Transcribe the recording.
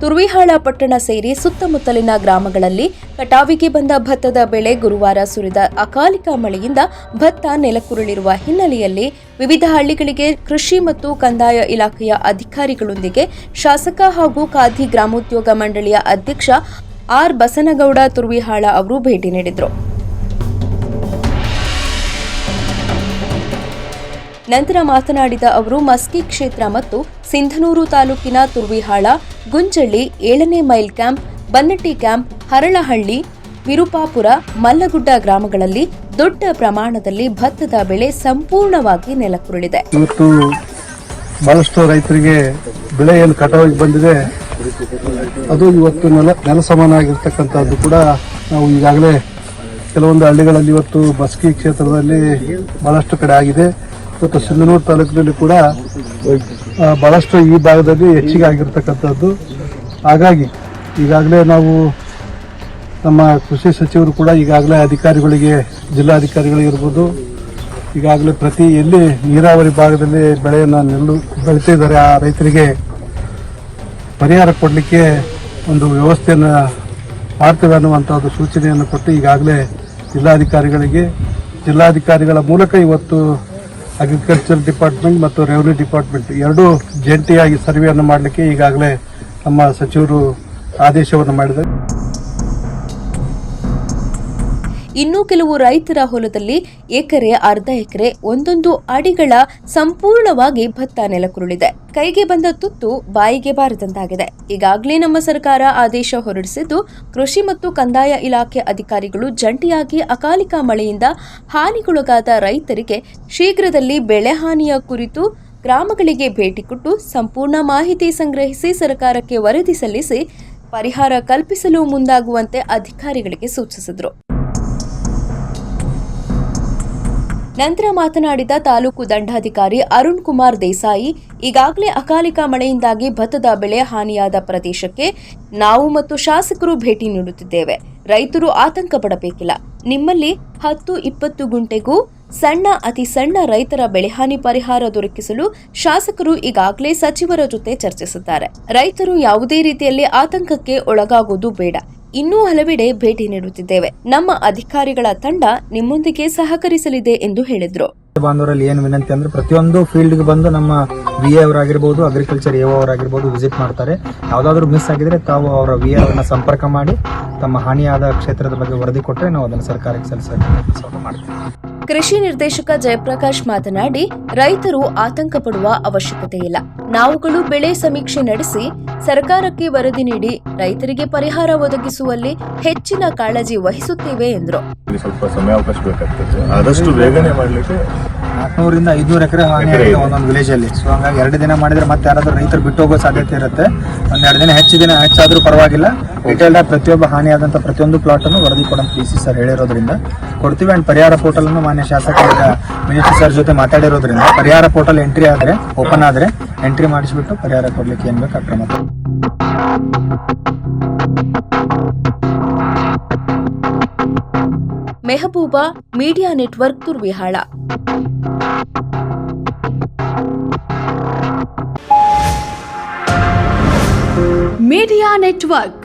ತುರ್ವಿಹಾಳ ಪಟ್ಟಣ ಸೇರಿ ಸುತ್ತಮುತ್ತಲಿನ ಗ್ರಾಮಗಳಲ್ಲಿ ಕಟಾವಿಗೆ ಬಂದ ಭತ್ತದ ಬೆಳೆ ಗುರುವಾರ ಸುರಿದ ಅಕಾಲಿಕ ಮಳೆಯಿಂದ ಭತ್ತ ನೆಲಕುರುಳಿರುವ ಹಿನ್ನೆಲೆಯಲ್ಲಿ ವಿವಿಧ ಹಳ್ಳಿಗಳಿಗೆ ಕೃಷಿ ಮತ್ತು ಕಂದಾಯ ಇಲಾಖೆಯ ಅಧಿಕಾರಿಗಳೊಂದಿಗೆ ಶಾಸಕ ಹಾಗೂ ಖಾದಿ ಗ್ರಾಮೋದ್ಯೋಗ ಮಂಡಳಿಯ ಅಧ್ಯಕ್ಷ ಆರ್ ಬಸನಗೌಡ ತುರ್ವಿಹಾಳ ಅವರು ಭೇಟಿ ನೀಡಿದರು. ನಂತರ ಮಾತನಾಡಿದ ಅವರು, ಮಸ್ಕಿ ಕ್ಷೇತ್ರ ಮತ್ತು ಸಿಂಧನೂರು ತಾಲೂಕಿನ ತುರ್ವಿಹಾಳ, ಗುಂಜಳ್ಳಿ, ಏಳನೇ mile camp, Bannatti camp, Haralahalli, Virupapura, Mallagudda ಗ್ರಾಮಗಳಲ್ಲಿ ದೊಡ್ಡ ಪ್ರಮಾಣದಲ್ಲಿ ಭತ್ತದ ಬೆಳೆ ಸಂಪೂರ್ಣವಾಗಿ ನೆಲಕ್ಕುರುಳಿದೆ. ಇವತ್ತು ಬಹಳಷ್ಟು ರೈತರಿಗೆ ಬೆಳೆ ಏನು ಕಟಾವಿಗೆ ಬಂದಿದೆ. ಅದು ಇವತ್ತು ನೆಲ ನೆಲ ಸಮಾನ ಕೂಡ ನಾವು ಈಗಾಗಲೇ ಕೆಲವೊಂದು ಹಳ್ಳಿಗಳಲ್ಲಿ ಇವತ್ತು ಬಸ್ಕಿ ಕ್ಷೇತ್ರದಲ್ಲಿ ಬಹಳಷ್ಟು ಕಡೆ ಆಗಿದೆ. ಇವತ್ತು ಸಿಂಧನೂರು ತಾಲೂಕಿನಲ್ಲಿ ಕೂಡ ಭಾಳಷ್ಟು ಈ ಭಾಗದಲ್ಲಿ ಹೆಚ್ಚಿಗೆ ಆಗಿರ್ತಕ್ಕಂಥದ್ದು. ಹಾಗಾಗಿ, ಈಗಾಗಲೇ ನಾವು ನಮ್ಮ ಕೃಷಿ ಸಚಿವರು ಕೂಡ ಈಗಾಗಲೇ ಅಧಿಕಾರಿಗಳಿಗೆ ಜಿಲ್ಲಾಧಿಕಾರಿಗಳಿಗಿರ್ಬೋದು ಈಗಾಗಲೇ ಪ್ರತಿ ಎಲ್ಲಿ ನೀರಾವರಿ ಭಾಗದಲ್ಲಿ ಬೆಳೆಯನ್ನು ನೆಲ್ಲು ಬೆಳೀತಿದ್ದಾರೆ ಆ ರೈತರಿಗೆ ಪರಿಹಾರ ಕೊಡಲಿಕ್ಕೆ ಒಂದು ವ್ಯವಸ್ಥೆಯನ್ನು ಮಾಡ್ತೇವೆ ಅನ್ನುವಂಥದ್ದು ಸೂಚನೆಯನ್ನು ಕೊಟ್ಟು ಈಗಾಗಲೇ ಜಿಲ್ಲಾಧಿಕಾರಿಗಳಿಗೆ, ಜಿಲ್ಲಾಧಿಕಾರಿಗಳ ಮೂಲಕ ಇವತ್ತು ಅಗ್ರಿಕಲ್ಚರ್ ಡಿಪಾರ್ಟ್ಮೆಂಟ್ ಮತ್ತು ರೆವಿನ್ಯೂ ಡಿಪಾರ್ಟ್ಮೆಂಟ್ ಎರಡೂ ಜಂಟಿಯಾಗಿ ಸರ್ವೆಯನ್ನು ಮಾಡಲಿಕ್ಕೆ ಈಗಾಗಲೇ ನಮ್ಮ ಸಚಿವರು ಆದೇಶವನ್ನು ಮಾಡಿದ್ದಾರೆ. ಇನ್ನು ಕೆಲವು ರೈತರ ಹೊಲದಲ್ಲಿ ಎಕರೆ, ಅರ್ಧ ಎಕರೆ, ಒಂದೊಂದು ಅಡಿಗಳ ಸಂಪೂರ್ಣವಾಗಿ ಭತ್ತ ನೆಲಕುರುಳಿದೆ ಕೈಗೆ ಬಂದ ತುತ್ತು ಬಾಯಿಗೆ ಬಾರದಂತಾಗಿದೆ. ಈಗಾಗಲೇ ನಮ್ಮ ಸರ್ಕಾರ ಆದೇಶ ಹೊರಡಿಸಿದ್ದು, ಕೃಷಿ ಮತ್ತು ಕಂದಾಯ ಇಲಾಖೆ ಅಧಿಕಾರಿಗಳು ಜಂಟಿಯಾಗಿ ಅಕಾಲಿಕ ಮಳೆಯಿಂದ ಹಾನಿಗೊಳಗಾದ ರೈತರಿಗೆ ಶೀಘ್ರದಲ್ಲಿ ಬೆಳೆ ಹಾನಿಯ ಕುರಿತು ಗ್ರಾಮಗಳಿಗೆ ಭೇಟಿ ಕೊಟ್ಟು ಸಂಪೂರ್ಣ ಮಾಹಿತಿ ಸಂಗ್ರಹಿಸಿ ಸರ್ಕಾರಕ್ಕೆ ವರದಿ ಸಲ್ಲಿಸಿ ಪರಿಹಾರ ಕಲ್ಪಿಸಲು ಮುಂದಾಗುವಂತೆ ಅಧಿಕಾರಿಗಳಿಗೆ ಸೂಚಿಸಿದರು. ನಂತರ ಮಾತನಾಡಿದ ತಾಲೂಕು ದಂಡಾಧಿಕಾರಿ ಅರುಣ್ ಕುಮಾರ್ ದೇಸಾಯಿ, ಈಗಾಗಲೇ ಅಕಾಲಿಕ ಮಳೆಯಿಂದಾಗಿ ಭತ್ತದ ಬೆಳೆ ಹಾನಿಯಾದ ಪ್ರದೇಶಕ್ಕೆ ನಾವು ಮತ್ತು ಶಾಸಕರು ಭೇಟಿ ನೀಡುತ್ತಿದ್ದೇವೆ. ರೈತರು ಆತಂಕ ಪಡಬೇಕಿಲ್ಲ. ನಿಮ್ಮಲ್ಲಿ ಹತ್ತು ಇಪ್ಪತ್ತು ಗುಂಟೆಗೂ ಸಣ್ಣ, ಅತಿ ಸಣ್ಣ ರೈತರ ಬೆಳೆಹಾನಿ ಪರಿಹಾರ ದೊರಕಿಸಲು ಶಾಸಕರು ಈಗಾಗಲೇ ಸಚಿವರ ಜೊತೆ ಚರ್ಚಿಸಿದ್ದಾರೆ ರೈತರು ಯಾವುದೇ ರೀತಿಯಲ್ಲಿ ಆತಂಕಕ್ಕೆ ಒಳಗಾಗುವುದು ಬೇಡ. ಇನ್ನೂ ಹಲವೆಡೆ ಭೇಟಿ ನೀಡುತ್ತಿದ್ದೇವೆ. ನಮ್ಮ ಅಧಿಕಾರಿಗಳ ತಂಡ ನಿಮ್ಮೊಂದಿಗೆ ಸಹಕರಿಸಲಿದೆ ಎಂದು ಹೇಳಿದ್ರು. ಬಾಂಧವರಲ್ಲಿ ಏನು ವಿನಂತಿ ಅಂದ್ರೆ ಪ್ರತಿಯೊಂದು ಫೀಲ್ಡ್ಗೆ ಬಂದು ನಮ್ಮ ವಿ ಎ ಅವರಾಗಿರ್ಬೋದು ಅಗ್ರಿಕಲ್ಚರ್ ಎ ಅವರಾಗಿರ್ಬೋದು ವಿಸಿಟ್ ಮಾಡ್ತಾರೆ. ಯಾವ್ದಾದ್ರು ಮಿಸ್ ಆಗಿದ್ರೆ ತಾವು ಅವರ ವಿ ಅವರನ್ನ ಸಂಪರ್ಕ ಮಾಡಿ ತಮ್ಮ ಹಾನಿಯಾದ ಕ್ಷೇತ್ರದ ಬಗ್ಗೆ ವರದಿ ಕೊಟ್ಟರೆ ನಾವು ಅದನ್ನು ಸರ್ಕಾರಕ್ಕೆ ಸಲ್ಲಿಸೋಕೆ ಮಾಡ್ತೀವಿ. ಕೃಷಿ ನಿರ್ದೇಶಕ ಜಯಪ್ರಕಾಶ್ ಮಾತನಾಡಿ ರೈತರು ಆತಂಕ ಪಡುವ ಅವಶ್ಯಕತೆ ಇಲ್ಲ. ನಾವುಗಳು ಬೆಳೆ ಸಮೀಕ್ಷೆ ನಡೆಸಿ ಸರ್ಕಾರಕ್ಕೆ ವರದಿ ನೀಡಿ ರೈತರಿಗೆ ಪರಿಹಾರ ಒದಗಿಸುವಲ್ಲಿ ಹೆಚ್ಚಿನ ಕಾಳಜಿ ವಹಿಸುತ್ತೇವೆ ಎಂದರು. ಸ್ವಲ್ಪ ಸಮಯಾವಕಾಶ ಬೇಕಾಗ್ತದೆ ಆದಷ್ಟು ಬೇಗನೆ ಮಾಡ್ಲಿಕ್ಕೆ ನಾಲ್ಕುನೂರಿಂದ ಐದುನೂರು ಎಕರೆ ಹಾನಿ ಆಗಿದೆ ಒಂದೊಂದು ವಿಲೇಜ್ ಅಲ್ಲಿ. ಸೊ ಹಂಗಾಗಿ ಎರಡು ದಿನ ಮಾಡಿದ್ರೆ ಮತ್ತೆ ಯಾರಾದ್ರೂ ರೈತರು ಬಿಟ್ಟು ಹೋಗೋ ಸಾಧ್ಯತೆ ಇರುತ್ತೆ. ಒಂದೆರಡು ದಿನ ಹೆಚ್ಚು ದಿನ ಹೆಚ್ಚಾದರೂ ಪರವಾಗಿಲ್ಲ. ಡೀಟೇಲ್ಡಾಗಿ ಪ್ರತಿಯೊಬ್ಬ ಹಾನಿಯಾದಂತ ಪ್ರತಿಯೊಂದು ಪ್ಲಾಟ್ ಅನ್ನು ವರದಿ ಕೊಡೋಣ ಪಿ ಸಿ ಸರ್ ಹೇಳಿರೋದ್ರಿಂದ. ಕೊಡ್ತೀವಿ ಅಂಡ್ ಪರಿಹಾರ ಪೋರ್ಟಲ್ ಅನ್ನು ಮಾನ್ಯ ಶಾಸಕರ ಮಿನಿಸ್ಟರ್ ಸರ್ ಜೊತೆ ಮಾತಾಡಿರೋದ್ರಿಂದ ಪರಿಹಾರ ಪೋರ್ಟಲ್ ಎಂಟ್ರಿ ಆದ್ರೆ ಓಪನ್ ಆದ್ರೆ ಎಂಟ್ರಿ ಮಾಡಿಸ್ಬಿಟ್ಟು ಪರಿಹಾರ ಕೊಡ್ಲಿಕ್ಕೆ ಏನ್ ಬೇಕು ಆ ಕ್ರಮ ತಗೊಳ್ತೀವಿ. Mehbooba media network Turvihal. Media network.